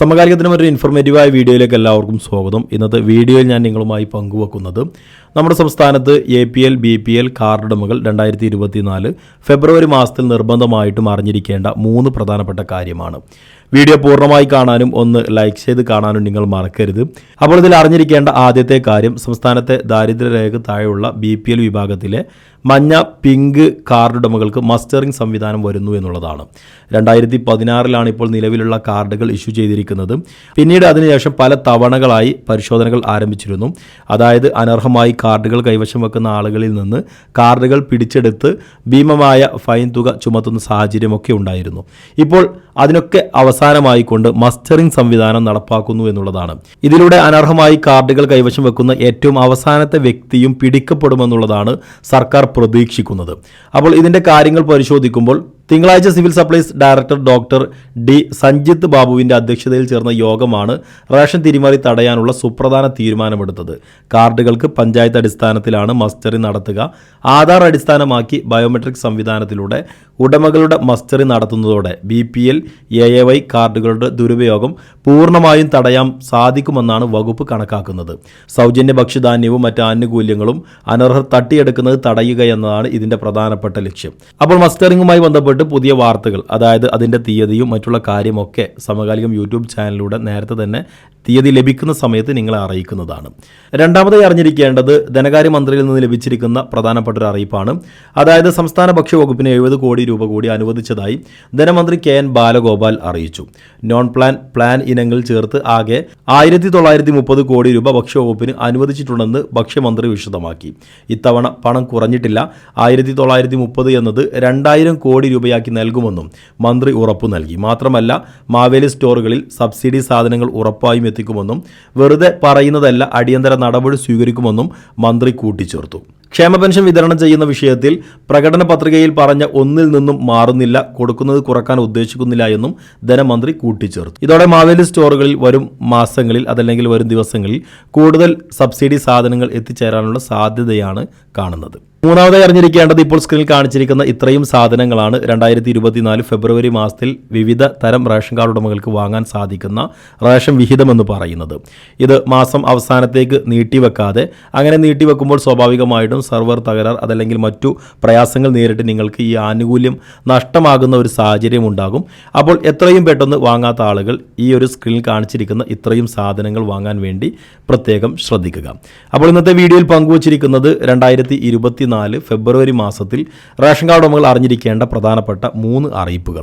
സമകാലികത്തിനും ഒരു ഇൻഫോർമേറ്റീവായ വീഡിയോയിലേക്ക് എല്ലാവർക്കും സ്വാഗതം. ഇന്നത്തെ വീഡിയോയിൽ ഞാൻ നിങ്ങളുമായി പങ്കുവെക്കുന്നത് നമ്മുടെ സംസ്ഥാനത്ത് A P L B P L card ഉടമകൾ രണ്ടായിരത്തി ഇരുപത്തിനാല് ഫെബ്രുവരി മാസത്തിൽ നിർബന്ധമായിട്ടും അറിഞ്ഞിരിക്കേണ്ട മൂന്ന് പ്രധാനപ്പെട്ട കാര്യമാണ്. വീഡിയോ പൂർണമായി കാണാനും ഒന്ന് ലൈക്ക് ചെയ്ത് കാണാനും നിങ്ങൾ മറക്കരുത്. അപ്പോൾ ഇതിൽ അറിഞ്ഞിരിക്കേണ്ട ആദ്യത്തെ കാര്യം സംസ്ഥാനത്തെ ദാരിദ്ര്യരേഖ താഴെയുള്ള ബി പി എൽ വിഭാഗത്തിലെ മഞ്ഞ പിങ്ക് കാർഡ് ഉടമകൾക്ക് മസ്റ്ററിംഗ് സംവിധാനം വരുന്നു എന്നുള്ളതാണ്. രണ്ടായിരത്തി പതിനാറിലാണ് ഇപ്പോൾ നിലവിലുള്ള കാർഡുകൾ ഇഷ്യൂ ചെയ്തിരിക്കുന്നത്. പിന്നീട് അതിനുശേഷം പല തവണകളായി പരിശോധനകൾ ആരംഭിച്ചിരുന്നു. അതായത് അനർഹമായി കാർഡുകൾ കൈവശം വെക്കുന്ന ആളുകളിൽ നിന്ന് കാർഡുകൾ പിടിച്ചെടുത്ത് ഭീമമായ ഫൈൻ തുക ചുമത്തുന്ന സാഹചര്യമൊക്കെ ഉണ്ടായിരുന്നു. ഇപ്പോൾ അതിനൊക്കെ അവസാനമായിക്കൊണ്ട് മസ്റ്ററിംഗ് സംവിധാനം നടപ്പാക്കുന്നു എന്നുള്ളതാണ്. ഇതിലൂടെ അനർഹമായി കാർഡുകൾ കൈവശം വെക്കുന്ന ഏറ്റവും അവസാനത്തെ വ്യക്തിയും പിടിക്കപ്പെടുമെന്നുള്ളതാണ് സർക്കാർ പ്രതീക്ഷിക്കുന്നത്. അപ്പോൾ ഇതിന്റെ കാര്യങ്ങൾ പരിശോധിക്കുമ്പോൾ തിങ്കളാഴ്ച civil supplies director doctor D Sanjith ബാബുവിന്റെ അധ്യക്ഷതയിൽ ചേർന്ന യോഗമാണ് റേഷൻ തിരിമറി തടയാനുള്ള സുപ്രധാന തീരുമാനമെടുത്തത്. കാർഡുകൾക്ക് പഞ്ചായത്ത് അടിസ്ഥാനത്തിലാണ് മസ്റ്ററി നടത്തുക. ആധാർ അടിസ്ഥാനമാക്കി ബയോമെട്രിക് സംവിധാനത്തിലൂടെ ഉടമകളുടെ മസ്റ്ററി നടത്തുന്നതോടെ B P L A A Y കാർഡുകളുടെ ദുരുപയോഗം പൂർണമായും തടയാൻ സാധിക്കുമെന്നാണ് വകുപ്പ് കണക്കാക്കുന്നത്. സൗജന്യ ഭക്ഷ്യധാന്യവും മറ്റ് ആനുകൂല്യങ്ങളും അനർഹർ തട്ടിയെടുക്കുന്നത് തടയുക എന്നതാണ് ഇതിന്റെ പ്രധാനപ്പെട്ട ലക്ഷ്യം. അപ്പോൾ മസ്റ്ററിങ്ങുമായി ബന്ധപ്പെട്ട് പുതിയ വാർത്തകൾ അതായത് അതിന്റെ തീയതിയും മറ്റുള്ള കാര്യമൊക്കെ സമകാലികം യൂട്യൂബ് ചാനലിലൂടെ നേരത്തെ തന്നെ തീയതി ലഭിക്കുന്ന സമയത്ത് നിങ്ങളെ അറിയിക്കുന്നതാണ്. രണ്ടാമതായി അറിഞ്ഞിരിക്കേണ്ടത് ധനകാര്യമന്ത്രിയിൽ നിന്ന് ലഭിച്ചിരിക്കുന്ന പ്രധാനപ്പെട്ട ഒരു അറിയിപ്പാണ്. അതായത് സംസ്ഥാന ഭക്ഷ്യവകുപ്പിന് എഴുപത് കോടി രൂപ കൂടി അനുവദിച്ചതായി ധനമന്ത്രി കെ എൻ ബാലഗോപാൽ അറിയിച്ചു. നോൺ പ്ലാൻ പ്ലാൻ ഇനങ്ങൾ ചേർത്ത് ആകെ ആയിരത്തി തൊള്ളായിരത്തി മുപ്പത് കോടി രൂപ ഭക്ഷ്യവകുപ്പിന് അനുവദിച്ചിട്ടുണ്ടെന്ന് ഭക്ഷ്യമന്ത്രി വിശദമാക്കി. ഇത്തവണ പണം കുറഞ്ഞിട്ടില്ല. ആയിരത്തി തൊള്ളായിരത്തി മുപ്പത് എന്നത് രണ്ടായിരം കോടി രൂപയാക്കി നൽകുമെന്നും മന്ത്രി ഉറപ്പു നൽകി. മാത്രമല്ല മാവേലി സ്റ്റോറുകളിൽ സബ്സിഡി സാധനങ്ങൾ ഉറപ്പായും എത്തിക്കുമെന്നും വെറുതെ പറയുന്നതല്ല അടിയന്തര നടപടി സ്വീകരിക്കുമെന്നും മന്ത്രി കൂട്ടിച്ചേർത്തു. ക്ഷേമ പെൻഷൻ വിതരണം ചെയ്യുന്ന വിഷയത്തിൽ പ്രകടന പത്രികയിൽ പറഞ്ഞ ഒന്നിൽ നിന്നും മാറുന്നില്ല കൊടുക്കുന്നത് കുറയ്ക്കാൻ ഉദ്ദേശിക്കുന്നില്ല എന്നും ധനമന്ത്രി കൂട്ടിച്ചേർത്തു. ഇതോടെ മാവേലി സ്റ്റോറുകളിൽ വരും മാസങ്ങളിൽ അതല്ലെങ്കിൽ വരും ദിവസങ്ങളിൽ കൂടുതൽ സബ്സിഡി സാധനങ്ങൾ എത്തിച്ചേരാനുള്ള സാധ്യതയാണ് കാണുന്നത്. മൂന്നാമതായി അറിഞ്ഞിരിക്കേണ്ടത് ഇപ്പോൾ സ്ക്രീനിൽ കാണിച്ചിരിക്കുന്ന ഇത്രയും സാധനങ്ങളാണ്. രണ്ടായിരത്തി ഇരുപത്തിനാല് ഫെബ്രുവരി മാസത്തിൽ വിവിധ തരം റേഷൻ കാർഡ് ഉടമകൾക്ക് വാങ്ങാൻ സാധിക്കുന്ന റേഷൻ വിഹിതമെന്ന് പറയുന്നത്. ഇത് മാസം അവസാനത്തേക്ക് നീട്ടിവെക്കാതെ അങ്ങനെ നീട്ടിവെക്കുമ്പോൾ സ്വാഭാവികമായിട്ടും സെർവർ തകരാർ അതല്ലെങ്കിൽ മറ്റു പ്രയാസങ്ങൾ നേരിട്ട് നിങ്ങൾക്ക് ഈ ആനുകൂല്യം നഷ്ടമാകുന്ന ഒരു സാഹചര്യം ഉണ്ടാകും. അപ്പോൾ എത്രയും പെട്ടെന്ന് വാങ്ങാത്ത ആളുകൾ ഈ ഒരു സ്ക്രീനിൽ കാണിച്ചിരിക്കുന്ന ഇത്രയും സാധനങ്ങൾ വാങ്ങാൻ വേണ്ടി പ്രത്യേകം ശ്രദ്ധിക്കുക. അപ്പോൾ ഇന്നത്തെ വീഡിയോയിൽ പങ്കുവച്ചിരിക്കുന്നത് രണ്ടായിരത്തി ഇരുപത്തിനാല് ഫെബ്രുവരി മാസത്തിൽ റേഷൻ കാർഡ് ഉടമകൾ അറിഞ്ഞിരിക്കേണ്ട പ്രധാനപ്പെട്ട മൂന്ന് അറിയിപ്പുകൾ